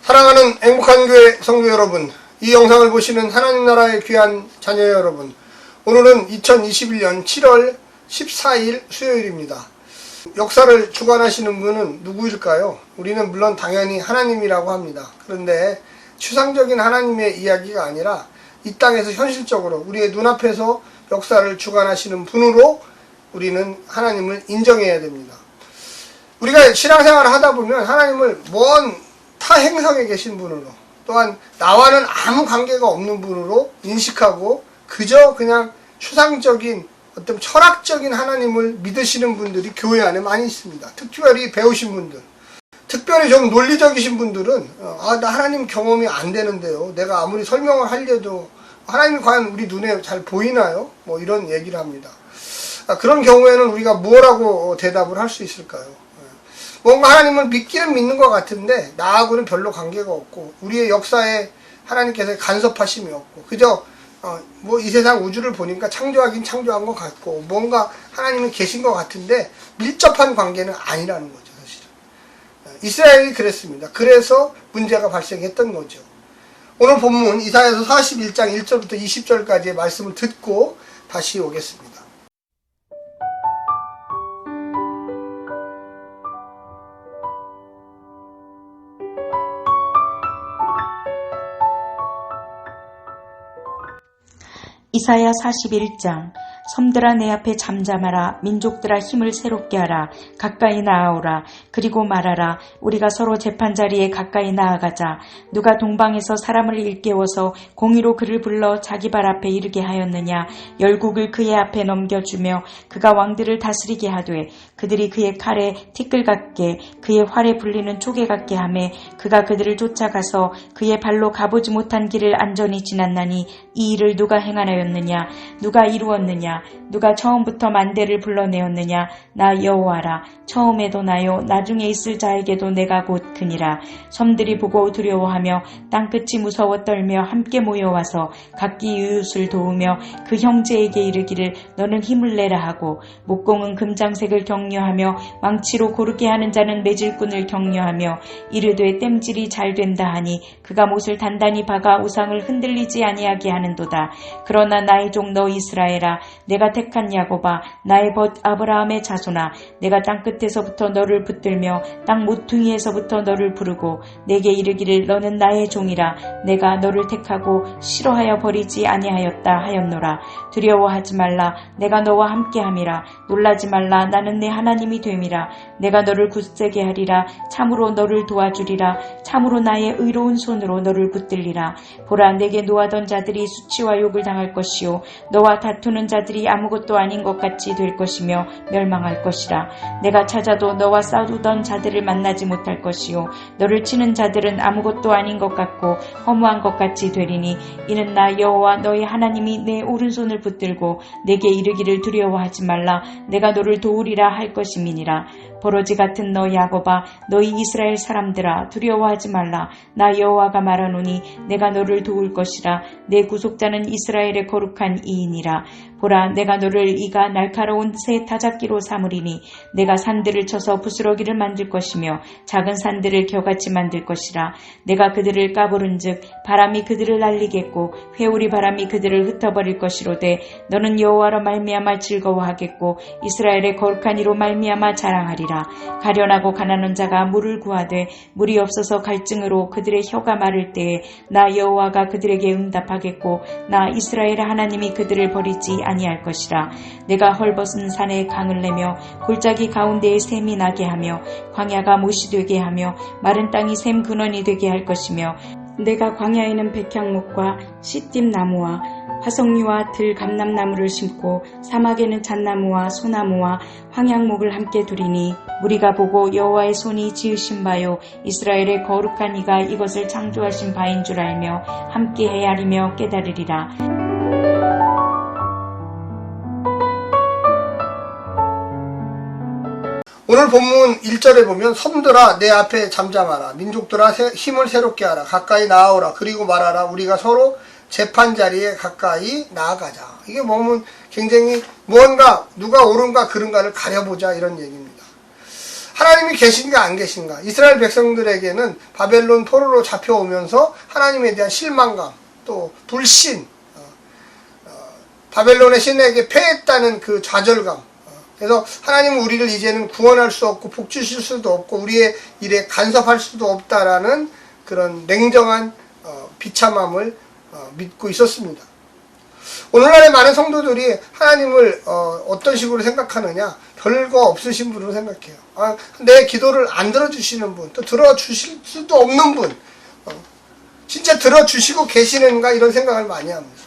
사랑하는 행복한 교회 성도 여러분, 이 영상을 보시는 하나님 나라의 귀한 자녀 여러분, 오늘은 2021년 7월 14일 수요일입니다. 역사를 주관하시는 분은 누구일까요? 우리는 물론 당연히 하나님이라고 합니다. 그런데 추상적인 하나님의 이야기가 아니라 이 땅에서 현실적으로 우리의 눈앞에서 역사를 주관하시는 분으로 우리는 하나님을 인정해야 됩니다. 우리가 신앙생활을 하다 보면 하나님을 먼 타 행성에 계신 분으로 또한 나와는 아무 관계가 없는 분으로 인식하고 그저 그냥 추상적인 어떤 철학적인 하나님을 믿으시는 분들이 교회 안에 많이 있습니다. 특별히 배우신 분들. 특별히 좀 논리적이신 분들은 어, 아, 나 하나님 경험이 안 되는데요. 내가 아무리 설명을 하려도 하나님이 과연 우리 눈에 잘 보이나요? 뭐 이런 얘기를 합니다. 아, 그런 경우에는 우리가 뭐라고 대답을 할 수 있을까요? 뭔가 하나님을 믿기는 믿는 것 같은데 나하고는 별로 관계가 없고 우리의 역사에 하나님께서 간섭하심이 없고 그저 어, 뭐 이 세상 우주를 보니까 창조하긴 창조한 것 같고 뭔가 하나님이 계신 것 같은데 밀접한 관계는 아니라는 거죠 사실은 어, 이스라엘이 그랬습니다 그래서 문제가 발생했던 거죠 오늘 본문 이사야서 41장 1절부터 20절까지의 말씀을 듣고 다시 오겠습니다. 이사야 41장 섬들아 내 앞에 잠잠하라. 민족들아 힘을 새롭게 하라. 가까이 나아오라. 그리고 말하라. 우리가 서로 재판 자리에 가까이 나아가자. 누가 동방에서 사람을 일깨워서 공의로 그를 불러 자기 발 앞에 이르게 하였느냐? 열국을 그의 앞에 넘겨주며 그가 왕들을 다스리게 하되 그들이 그의 칼에 티끌 같게 그의 활에 불리는 초계 같게 하매 그가 그들을 쫓아가서 그의 발로 가보지 못한 길을 안전히 지났나니 이 일을 누가 행하였느냐? 누가 이루었느냐 누가 처음부터 만대를 불러내었느냐? 나 여호와라. 처음에도 나요. 나중에 있을 자에게도 내가 곧 그니라. 섬들이 보고 두려워하며 땅끝이 무서워 떨며 함께 모여와서 각기 이웃을 도우며 그 형제에게 이르기를 너는 힘을 내라 하고 목공은 금장색을 격려하며 망치로 고르게 하는 자는 매질꾼을 격려하며 이르되 땜질이 잘 된다 하니 그가 못을 단단히 박아 우상을 흔들리지 아니하게 하는도다. 그러나 나의 종 너 이스라엘아 내가 택한 야곱아 나의 벗 아브라함의 자손아 내가 땅 끝에서부터 너를 붙들며 땅 모퉁이에서부터 너를 부르고 내게 이르기를 너는 나의 종이라. 내가 너를 택하고 싫어하여 버리지 아니하였다 하였노라. 두려워하지 말라. 내가 너와 함께함이라. 놀라지 말라. 나는 내 하나님이 됨이라. 내가 너를 굳세게 하리라. 참으로 너를 도와주리라. 참으로 나의 의로운 손으로 너를 붙들리라. 보라 내게 노하던 자들이 수치와 욕을 당할 것이요. 너와 다투는 자들이 아무것도 아닌 것 같이 될 것이며 멸망할 것이라. 내가 찾아도 너와 싸우던 자들을 만나지 못할 것이요. 너를 치는 자들은 아무것도 아닌 것 같고 허무한 것 같이 되리니 이는 나 여호와 너의 하나님이 내 오른손을 붙들고 내게 이르기를 두려워하지 말라. 내가 너를 도우리라 할 것임이니라. 버러지 같은 너 야곱아 너희 이스라엘 사람들아 두려워하지 말라. 나 여호와가 말하노니 내가 너를 도울 것이라. 내 구속자는 이스라엘의 거룩한 이인이라 보라 내가 너를 이가 날카로운 새 타작기로 삼으리니 내가 산들을 쳐서 부스러기를 만들 것이며 작은 산들을 겨같이 만들 것이라. 내가 그들을 까부른즉 바람이 그들을 날리겠고 회오리 바람이 그들을 흩어버릴 것이로되 너는 여호와로 말미암아 즐거워하겠고 이스라엘의 거룩한 이로 말미암아 자랑하리라. 가련하고 가난한 자가 물을 구하되 물이 없어서 갈증으로 그들의 혀가 마를 때에 나 여호와가 그들에게 응답하겠고 나 이스라엘의 하나님이 그들을 버리지 아니할 것이라. 내가 헐벗은 산에 강을 내며 골짜기 가운데에 샘이 나게 하며 광야가 못이 되게 하며 마른 땅이 샘 근원이 되게 할 것이며 내가 광야에는 백향목과 시띠 나무와 화석류와 들 감람나무를 심고 사막에는 잣나무와 소나무와 황양목을 함께 두리니 우리가 보고 여호와의 손이 지으신 바요 이스라엘의 거룩한 이가 이것을 창조하신 바인 줄 알며 함께 헤아리며 깨달으리라 오늘 본문 1절에 보면 섬들아 내 앞에 잠잠하라 민족들아 새- 힘을 새롭게 하라 가까이 나아오라 그리고 말하라 우리가 서로 재판 자리에 가까이 나아가자. 이게 뭐면 굉장히 무언가 누가 옳은가 그른가를 가려보자 이런 얘기입니다. 하나님이 계신가 안 계신가? 이스라엘 백성들에게는 바벨론 포로로 잡혀오면서 하나님에 대한 실망감, 또 불신, 어, 어, 바벨론의 신에게 패했다는 그 좌절감. 어, 그래서 하나님은 우리를 이제는 구원할 수 없고 복 주실 수도 없고 우리의 일에 간섭할 수도 없다라는 그런 냉정한 어, 비참함을 어, 믿고 있었습니다. 오늘날의 많은 성도들이 하나님을 어, 떤 식으로 생각하느냐 별거 없으신 분으로 생각해요. 아, 내 기도를 안 들어주시는 분, 또 들어주실 수도 없는 분, 어, 진짜 들어주시고 계시는가 이런 생각을 많이 합니다.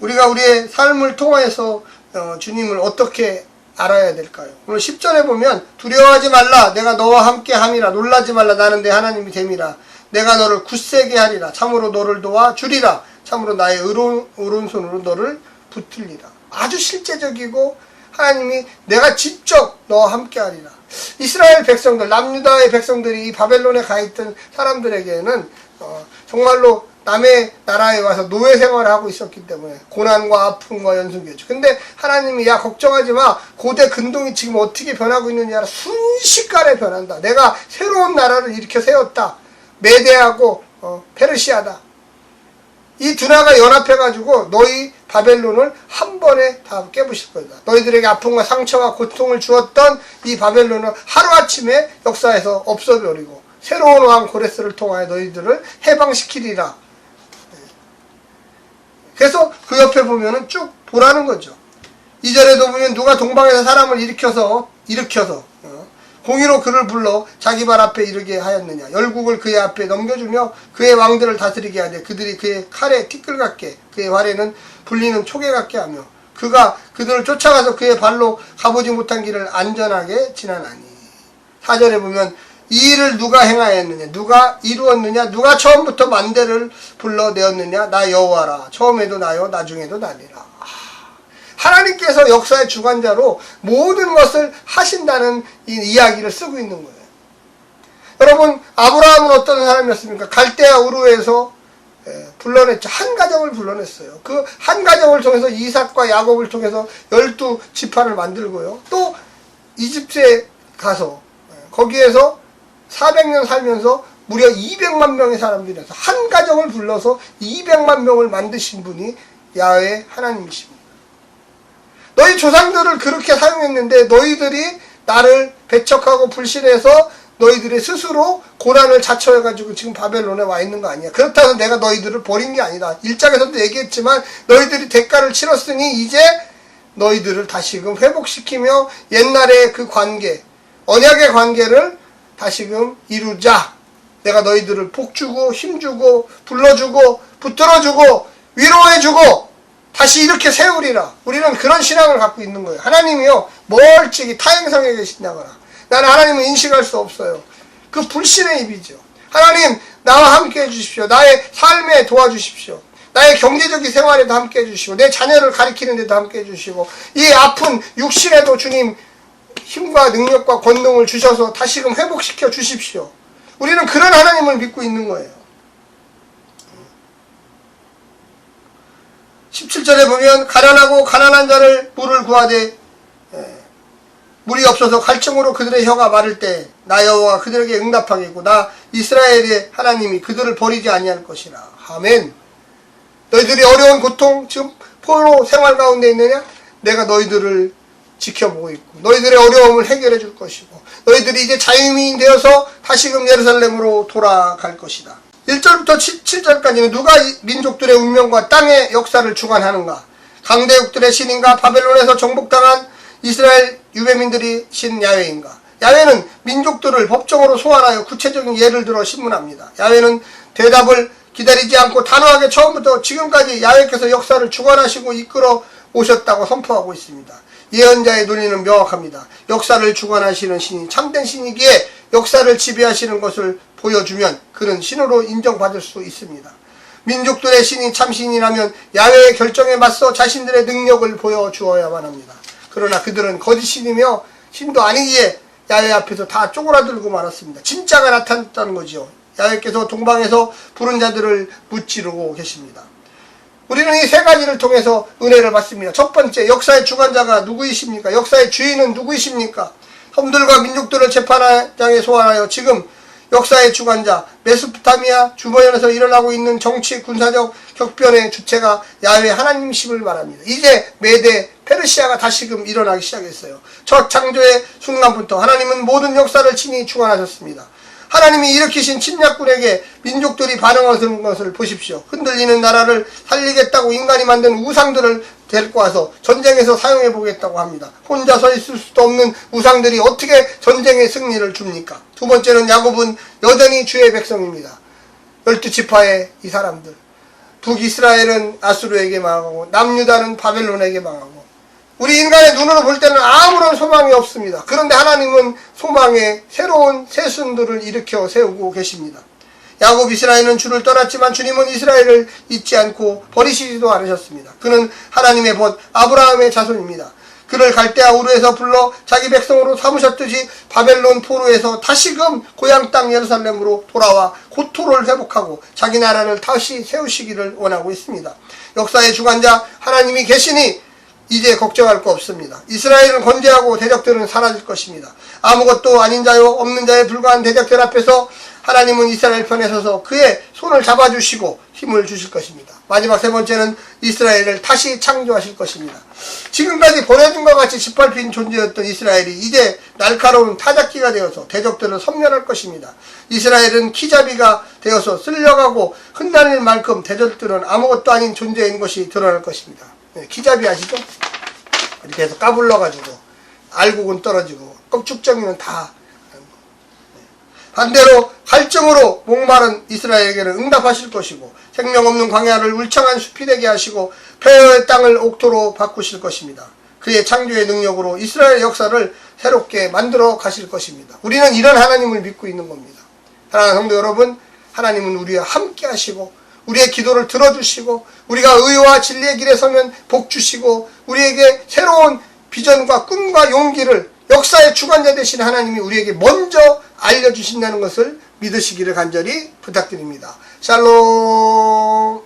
우리가 우리의 삶을 통해서 어, 주님을 어떻게 알아야 될까요? 오늘 10절에 보면 두려워하지 말라 내가 너와 함께 함이라 놀라지 말라 나는 내 하나님이 됨이라. 내가 너를 굳세게 하리라. 참으로 너를 도와 주리라. 참으로 나의 의로운 오른손으로 너를 붙들리라. 아주 실제적이고 하나님이 내가 직접 너와 함께 하리라. 이스라엘 백성들 남유다의 백성들이 이 바벨론에 가 있던 사람들에게는 어, 정말로 남의 나라에 와서 노예 생활을 하고 있었기 때문에 고난과 아픔과 연속이었죠. 근데 하나님이 야 걱정하지 마. 고대 근동이 지금 어떻게 변하고 있느냐 순식간에 변한다. 내가 새로운 나라를 일으켜 세웠다. 메대하고 어, 페르시아다. 이 두 나라가 연합해 가지고 너희 바벨론을 한 번에 다 깨부실 거다. 너희들에게 아픔과 상처와 고통을 주었던 이 바벨론을 하루아침에 역사에서 없어버리고 새로운 왕 고레스를 통하여 너희들을 해방시키리라. 그래서 그 옆에 보면은 쭉 보라는 거죠. 이전에도 보면 누가 동방에서 사람을 일으켜서 일으켜서 어, 공의로 그를 불러 자기 발 앞에 이르게 하였느냐 열국을 그의 앞에 넘겨주며 그의 왕들을 다스리게 하되 그들이 그의 칼에 티끌 같게 그의 활에는 불리는 초계 같게 하며 그가 그들을 쫓아가서 그의 발로 가보지 못한 길을 안전하게 지나나니 사절에 보면 이 일을 누가 행하였느냐 누가 이루었느냐 누가 처음부터 만대를 불러내었느냐 나 여호와라 처음에도 나요 나중에도 나니라 하나님께서 역사의 주관자로 모든 것을 하신다는 이 이야기를 쓰고 있는 거예요. 여러분 아브라함은 어떤 사람이었습니까? 갈대아 우르에서 예, 불러냈죠. 한 가정을 불러냈어요. 그 한 가정을 통해서 이삭과 야곱을 통해서 열두 지파를 만들고요. 또 이집트에 가서 예, 거기에서 400년 살면서 무려 200만 명의 사람들이어서 한 가정을 불러서 200만 명을 만드신 분이 야훼 하나님이십니다. 너희 조상들을 그렇게 사용했는데 너희들이 나를 배척하고 불신해서 너희들이 스스로 고난을 자처해가지고 지금 바벨론에 와 있는 거 아니야. 그렇다고 내가 너희들을 버린 게 아니다. 일장에서도 얘기했지만 너희들이 대가를 치렀으니 이제 너희들을 다시금 회복시키며 옛날의 그 관계, 언약의 관계를 다시금 이루자. 내가 너희들을 복주고 힘주고 불러주고 붙들어주고 위로해주고 다시 이렇게 세우리라. 우리는 그런 신앙을 갖고 있는 거예요. 하나님이요, 멀찍이 타행성에 계신다거나. 나는 하나님을 인식할 수 없어요. 그 불신의 입이죠. 하나님, 나와 함께 해주십시오. 나의 삶에 도와주십시오. 나의 경제적인 생활에도 함께 해주시고, 내 자녀를 가리키는 데도 함께 해주시고, 이 아픈 육신에도 주님 힘과 능력과 권능을 주셔서 다시금 회복시켜 주십시오. 우리는 그런 하나님을 믿고 있는 거예요. 17절에 보면 가난하고 가난한 자를 물을 구하되 예, 물이 없어서 갈증으로 그들의 혀가 마를 때 나 여호와가 그들에게 응답하겠고 나 이스라엘의 하나님이 그들을 버리지 아니할 것이라 아멘 너희들이 어려운 고통 지금 포로 생활 가운데 있느냐 내가 너희들을 지켜보고 있고 너희들의 어려움을 해결해 줄 것이고 너희들이 이제 자유민이 되어서 다시금 예루살렘으로 돌아갈 것이다 1절부터 7 절까지는 누가 이 민족들의 운명과 땅의 역사를 주관하는가? 강대국들의 신인가? 바벨론에서 정복당한 이스라엘 유배민들이 신 야훼인가? 야훼는 민족들을 법정으로 소환하여 구체적인 예를 들어 신문합니다. 야훼는 대답을 기다리지 않고 단호하게 처음부터 지금까지 야훼께서 역사를 주관하시고 이끌어 오셨다고 선포하고 있습니다. 예언자의 논리는 명확합니다. 역사를 주관하시는 신이 참된 신이기에 역사를 지배하시는 것을 보여주면 그는 신으로 인정받을 수 있습니다. 민족들의 신이 참신이라면 야외의 결정에 맞서 자신들의 능력을 보여주어야만 합니다. 그러나 그들은 거짓 신이며 신도 아니기에 야외 앞에서 다 쪼그라들고 말았습니다. 진짜가 나타났다는 거지요. 야훼께서 동방에서 부른 자들을 무찌르고 계십니다. 우리는 이 세 가지를 통해서 은혜를 받습니다. 첫 번째, 역사의 주관자가 누구이십니까? 역사의 주인은 누구이십니까? 섬들과 민족들을 재판장에 소환하여 지금 역사의 주관자 메소포타미아 주변에서 일어나고 있는 정치 군사적 격변의 주체가 야훼 하나님이심을 말합니다. 이제 메대 페르시아가 다시금 일어나기 시작했어요. 첫 창조의 순간부터 하나님은 모든 역사를 친히 주관하셨습니다. 하나님이 일으키신 침략군에게 민족들이 반응하는 것을 보십시오. 흔들리는 나라를 살리겠다고 인간이 만든 우상들을 데리고 와서 전쟁에서 사용해 보겠다고 합니다. 혼자 서 있을 수도 없는 우상들이 어떻게 전쟁의 승리를 줍니까? 두 번째는 야곱은 여전히 주의 백성입니다. 열두 지파의 이 사람들. 북이스라엘은 아수르에게 망하고 남유다는 바벨론에게 망하고 우리 인간의 눈으로 볼 때는 아무런 소망이 없습니다. 그런데 하나님은 소망의 새로운 새순들을 일으켜 세우고 계십니다. 야곱 이스라엘은 주를 떠났지만 주님은 이스라엘을 잊지 않고 버리시지도 않으셨습니다. 그는 하나님의 벗 아브라함의 자손입니다. 그를 갈대아 우르에서 불러 자기 백성으로 삼으셨듯이 바벨론 포로에서 다시금 고향 땅 예루살렘으로 돌아와 고토를 회복하고 자기 나라를 다시 세우시기를 원하고 있습니다. 역사의 주관자 하나님이 계시니 이제 걱정할 거 없습니다. 이스라엘은 건재하고 대적들은 사라질 것입니다. 아무것도 아닌 자요 없는 자에 불과한 대적들 앞에서 하나님은 이스라엘 편에 서서 그의 손을 잡아주시고 힘을 주실 것입니다. 마지막 세 번째는 이스라엘을 다시 창조하실 것입니다. 지금까지 보내준과 같이 짓밟힌 존재였던 이스라엘이 이제 날카로운 타작기가 되어서 대적들을 섬멸할 것입니다. 이스라엘은 키자비가 되어서 쓸려가고 흔들릴 만큼 대적들은 아무것도 아닌 존재인 것이 드러날 것입니다. 네, 키자비 아시죠? 이렇게 해서 까불러가지고 알곡은 떨어지고 껍죽정이는 다 반대로 갈증으로 목마른 이스라엘에게는 응답하실 것이고 생명 없는 광야를 울창한 숲이 되게 하시고 폐허의 땅을 옥토로 바꾸실 것입니다. 그의 창조의 능력으로 이스라엘 역사를 새롭게 만들어 가실 것입니다. 우리는 이런 하나님을 믿고 있는 겁니다. 사랑하는 성도 여러분, 하나님은 우리와 함께 하시고 우리의 기도를 들어주시고 우리가 의와 진리의 길에 서면 복 주시고 우리에게 새로운 비전과 꿈과 용기를 역사의 주관자 되신 하나님이 우리에게 먼저 알려주신다는 것을 믿으시기를 간절히 부탁드립니다. 샬롬